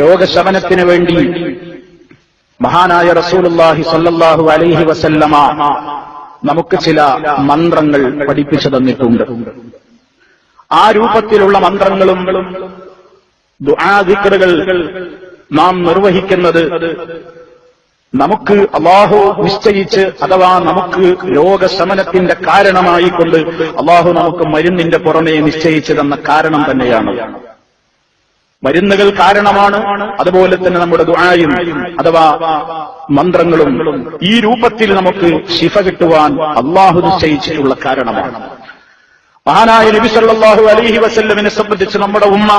രോഗശമനത്തിന് വേണ്ടി മഹാനായ റസൂലുള്ളാഹി സ്വല്ലല്ലാഹു അലൈഹി വസല്ലമ നമുക്ക് ചില മന്ത്രങ്ങൾ പഠിപ്പിച്ചു തന്നിട്ടുണ്ട്. ആ രൂപത്തിലുള്ള മന്ത്രങ്ങളും ദുആദിക്കറുകൾ നാം നിർവഹിക്കുന്നത് നമുക്ക് അള്ളാഹു നിശ്ചയിച്ച് അഥവാ നമുക്ക് രോഗശമനത്തിന്റെ കാരണമായിക്കൊണ്ട് അള്ളാഹു നമുക്ക് മരുന്നിന്റെ പുറമേ നിശ്ചയിച്ചു തന്ന കാരണം തന്നെയാണ്. മരുന്നുകൾ കാരണമാണ്. അതുപോലെ തന്നെ നമ്മുടെ ദുആയും അഥവാ മന്ത്രങ്ങളും ഈ രൂപത്തിൽ നമുക്ക് ശിഫ കിട്ടുവാൻ അള്ളാഹു നിശ്ചയിച്ചിട്ടുള്ള കാരണമാണ്. മഹാനായ നബി സല്ലല്ലാഹു അലൈഹി വസല്ലമിനെ സംബന്ധിച്ച് നമ്മുടെ ഉമ്മ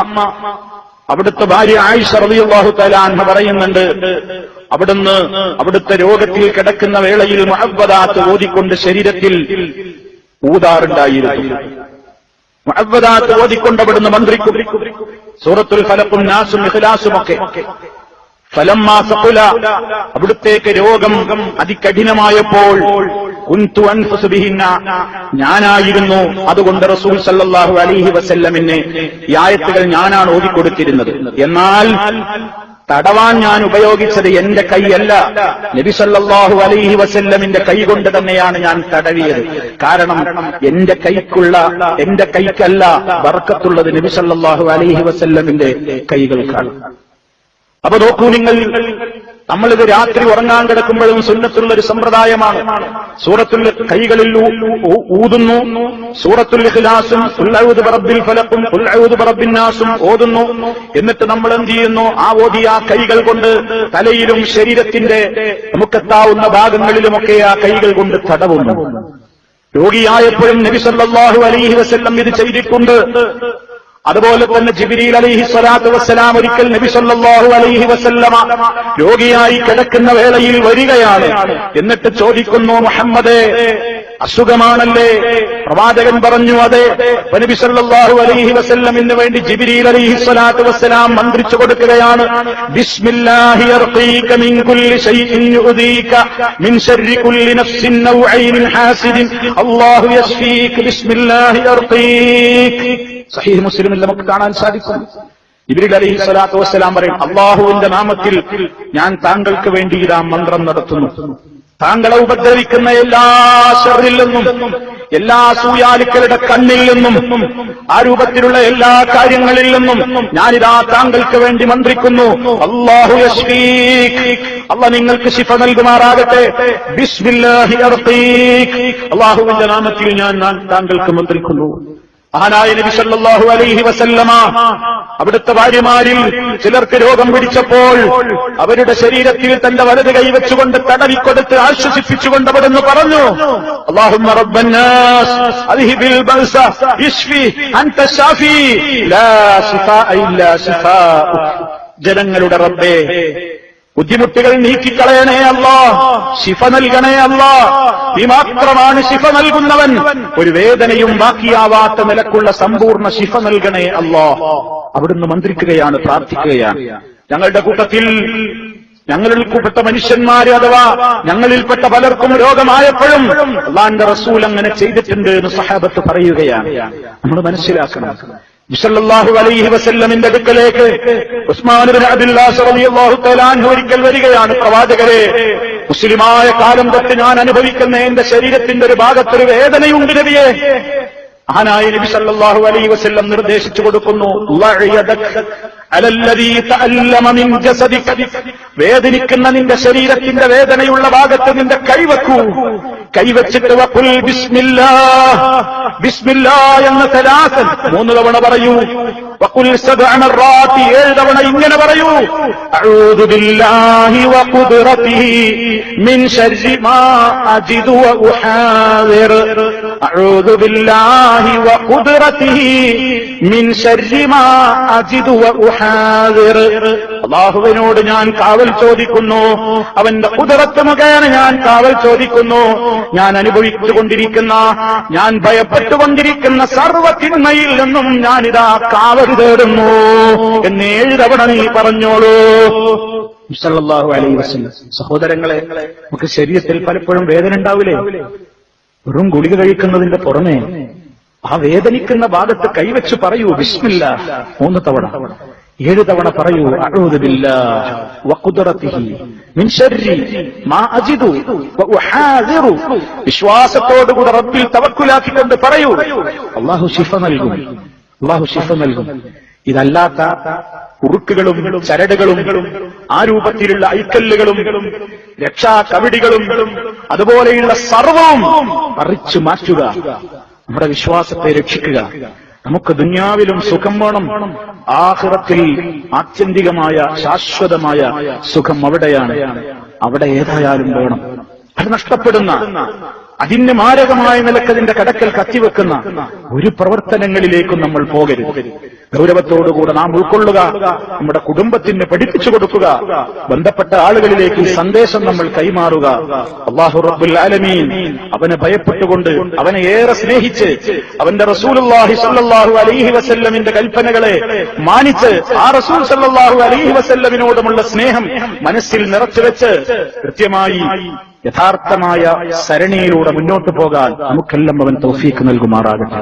അവിടുത്തെ ഭാര്യ ആയിഷ റളിയല്ലാഹു തആല അൻഹ പറയുന്നുണ്ട് അവിടുന്ന് അവിടുത്തെ രോഗത്തിൽ കിടക്കുന്ന വേളയിൽ മുഹബ്ബദാത്ത് ഓതിക്കൊണ്ട് ശരീരത്തിൽ ഊതാറുണ്ടായിരുന്നു. മുഹബ്ബദാത്ത് ഓതിക്കൊണ്ട് അവിടുന്ന് മന്ത്രിക്കും സൂറത്തുൽ ഫലക്കും നാസും ഇഖ്ലാസും ഒക്കെ. ഫലം സഖുല. അവിടുത്തേക്ക് രോഗം അതികഠിനമായപ്പോൾ കുന്തു ഞാനായിരുന്നു. അതുകൊണ്ട് റസൂൽ സല്ലാഹു അലൈഹി വസല്ലമിന് ഈ ആയത്തുകൾ ഞാനാണ് ഓതിക്കൊടുത്തിരുന്നത്. എന്നാൽ തടവാൻ ഞാൻ ഉപയോഗിച്ചത് എന്റെ കൈയല്ല. നബി സല്ലല്ലാഹു അലൈഹി വസല്ലമിന്റെ കൈ കൊണ്ട് തന്നെയാണ് ഞാൻ തടവിയത്. കാരണം എന്റെ കൈക്കുള്ള എന്റെ കൈക്കല്ല വർക്കത്തുള്ളത് നബി സല്ലല്ലാഹു അലൈഹി വസല്ലമിന്റെ കൈകൾക്കാണ്. അപ്പൊ നോക്കൂ നിങ്ങൾ നമ്മളിത് രാത്രി ഉറങ്ങാൻ കിടക്കുമ്പോഴും സുന്നത്തുള്ള ഒരു സമ്പ്രദായമാണ്. സൂറത്തുൽ കൈകളിൽ ഊതുന്നു. സൂറത്തുൽ ഇഖ്ലാസും ഉള്ളഴുത് അഊദു ബിറബ്ബിൽ ഫലഖും പറബിന്നാസും ഓതുന്നു. എന്നിട്ട് നമ്മൾ എന്ത് ചെയ്യുന്നു? ആ ഓതിയ ആ കൈകൾ കൊണ്ട് തലയിലും ശരീരത്തിന്റെ നമുക്കെത്താവുന്ന ഭാഗങ്ങളിലുമൊക്കെ ആ കൈകൾ കൊണ്ട് തടവുന്നു. രോഗിയായപ്പോഴും നബി സല്ലല്ലാഹു അലൈഹി വസല്ലം ഇത് ചെയ്തിട്ടുണ്ട്. അതുപോലെ തന്നെ ജിബിരിയിൽ അലൈഹി സ്വലാത്തു വസ്സലാം ഒരിക്കൽ നബി സല്ലല്ലാഹു അലൈഹി വസല്ലമ രോഗിയായി കിടക്കുന്ന വേളയിൽ വരികയാണ്. എന്നിട്ട് ചോദിക്കുന്നു മുഹമ്മദേ അസുഖമാണല്ലേ? പ്രവാചകൻ പറഞ്ഞു അതെ. നബി സല്ലല്ലാഹു അലൈഹി വസല്ലമിന് വേണ്ടി ജിബിരിയിൽ അലൈഹി സ്വലാത്തു വസ്സലാം മന്ത്രിച്ചു കൊടുക്കുകയാണ്. ബിസ്മില്ലാഹി സഹീഹ് മുസ്ലിമിൽ നമുക്ക് കാണാൻ സാധിക്കും. ഇബ്രിൽ അലഹി സ്വലാത്തു വസ്സലാം പറയും അള്ളാഹുവിന്റെ നാമത്തിൽ ഞാൻ താങ്കൾക്ക് വേണ്ടി ഇതാ മന്ത്രം നടത്തുന്നു. താങ്കളെ ഉപദ്രവിക്കുന്ന എല്ലാ ഷറിൽ നിന്നും എല്ലാ സൂയാലുക്കളുടെ കണ്ണിൽ നിന്നും ആ രൂപത്തിലുള്ള എല്ലാ കാര്യങ്ങളിൽ നിന്നും ഞാനിതാ താങ്കൾക്ക് വേണ്ടി മന്ത്രിക്കുന്നു. അള്ളാഹു അല്ല നിങ്ങൾക്ക് ശിഫ നൽകുമാറാകട്ടെ. ബിസ്മില്ലാഹി അള്ളാഹുവിന്റെ നാമത്തിൽ ഞാൻ താങ്കൾക്ക് മന്ത്രിക്കുന്നു. മഹാനായ നബി സല്ലാഹു അലൈഹി വസല്ലമ അവിടുത്തെ ഭാര്യമാരിൽ ചിലർക്ക് രോഗം പിടിച്ചപ്പോൾ അവരുടെ ശരീരത്തിൽ തന്റെ വലത് കൈവച്ചുകൊണ്ട് തടവിക്കൊടുത്ത് ആശ്വസിപ്പിച്ചുകൊണ്ട് അവിടുന്ന് പറഞ്ഞു ജനങ്ങളുടെ റബ്ബേ ബുദ്ധിമുട്ടുകൾ നീക്കിക്കളയണേ അല്ല. ശിഫ നൽകണേ അല്ല. നീ മാത്രമാണ് ശിഫ നൽകുന്നവൻ. ഒരു വേദനയും ബാക്കിയാവാത്ത നിലക്കുള്ള സമ്പൂർണ ശിഫ നൽകണേ അല്ലോ. അവിടുന്ന് മന്ത്രിക്കുകയാണ് പ്രാർത്ഥിക്കുകയാണ്. ഞങ്ങളുടെ കൂട്ടത്തിൽ ഞങ്ങളിൽപ്പെട്ട മനുഷ്യന്മാര് അഥവാ ഞങ്ങളിൽപ്പെട്ട പലർക്കും രോഗമായപ്പോഴും അള്ളാന്റെ റസൂൽ അങ്ങനെ ചെയ്തിട്ടുണ്ട് എന്ന് സഹാബത്ത് പറയുകയാണ്. നമ്മൾ മനസ്സിലാക്കണം. വിസല്ലാഹു അലൈഹി വസല്ലമിന്റെ അടുക്കലേക്ക് ഒരിക്കൽ വരികയാണ്. പ്രവാചകരെ മുസ്ലിമായ കാലം തൊട്ട് ഞാൻ അനുഭവിക്കുന്ന എന്റെ ശരീരത്തിന്റെ ഒരു ഭാഗത്തൊരു വേദനയുണ്ട് നബിയെ. മഹാനായ നബി സല്ലല്ലാഹു അലൈഹി വസല്ലം നിർദ്ദേശിച്ചു കൊടുക്കുന്നു വേദനിക്കുന്ന നിന്റെ ശരീരത്തിന്റെ വേദനയുള്ള ഭാഗത്ത് നിന്റെ കൈവെക്കൂ കൈവച്ചിട്ട് വഖുൽ ബിസ്മില്ലാ ബിസ്മില്ലാ എന്ന സലാസൻ മൂന്ന് തവണ പറയൂ. വഖുൽ സബ്അ മറാത്തി ഏഴ് തവണ ഇങ്ങനെ പറയൂ. അഊദു ബില്ലാഹി വഖുദ്റതിഹി മിൻ ശർരി മാ അജിദു വഉഹാദിർ അഊദു ബില്ലാഹി وقدرته മിൻ ശർരി മാ അജിദു وأحاذر അല്ലാഹുവിനോട് ഞാൻ കാവൽ ചോദിക്കുന്നു. അവന്റെ കുതിരത്ത് മുഖേന ഞാൻ കാവൽ ചോദിക്കുന്നു. ഞാൻ അനുഭവിച്ചുകൊണ്ടിരിക്കുന്ന ഞാൻ ഭയപ്പെട്ടുകൊണ്ടിരിക്കുന്ന സർവത്തിന്മയിൽ നിന്നും ഞാനിതാ കാവൽ തേടുന്നു. എന്ന് ഏഴ് തവണ നീ പറഞ്ഞോളൂ. സല്ലല്ലാഹു അലൈഹി വസല്ലം സഹോദരങ്ങളെ നമുക്ക് ശരീരത്തിൽ പലപ്പോഴും വേദന ഉണ്ടാവില്ലേ? വെറും ഗുളിക കഴിക്കുന്നതിന്റെ പുറമെ ആ വേദനിക്കുന്ന ഭാഗത്ത് കൈവച്ച് പറയൂ വിസ്മില്ല മൂന്ന് തവണ. ഏഴ് തവണ പറയൂ വിശ്വാസത്തോടുകൂടെ റബ്ബിൽ തവക്കുലാക്കിക്കൊണ്ട് പറയൂ. അള്ളാഹു ശിഫ നൽകും. അള്ളാഹു ശിഫ നൽകും. ഇതല്ലാത്ത കുറുക്കുകളും ചരടുകളും ആ രൂപത്തിലുള്ള ഐക്കല്ലുകളും രക്ഷാ കവിടികളും അതുപോലെയുള്ള സർവവും പറിച്ചു മാറ്റുക. നമ്മുടെ വിശ്വാസത്തെ രക്ഷിക്കുക. നമുക്ക് ദുന്യാവിലും സുഖം വേണം. ആഹ്റത്തിൽ ആത്യന്തികമായ ശാശ്വതമായ സുഖം അവിടെയാണ്. അവിടെ ഏതായാലും വേണം. അത് നഷ്ടപ്പെടുന്ന അതിന് മാരകമായ നിലക്കതിന്റെ കടക്കൽ കത്തിവെക്കുന്ന ഒരു പ്രവർത്തനങ്ങളിലേക്കും നമ്മൾ പോകരുത്. ഗൗരവത്തോടുകൂടെ നാം ഉൾക്കൊള്ളുക നമ്മുടെ കുടുംബത്തിന് പഠിപ്പിച്ചു കൊടുക്കുക ബന്ധപ്പെട്ട ആളുകളിലേക്ക് സന്ദേശം നമ്മൾ കൈമാറുക. അള്ളാഹു റബ്ബുൽ ആലമീൻ അവനെ ഭയപ്പെട്ടുകൊണ്ട് അവനെ ഏറെ സ്നേഹിച്ച് അവന്റെ റസൂലുള്ളാഹി സല്ലല്ലാഹു അലൈഹി വസല്ലമിന്റെ കൽപ്പനകളെ മാനിച്ച് ആ റസൂൽ സല്ലാഹു അലൈഹി വസല്ലമിനോടുമുള്ള സ്നേഹം മനസ്സിൽ നിറച്ചു വെച്ച് കൃത്യമായി യഥാർത്ഥമായ സരണിയിലൂടെ മുന്നോട്ട് പോകാൻ നമുക്കെല്ലാം അവൻ തൗഫീക്ക് നൽകുമാറാകട്ടെ.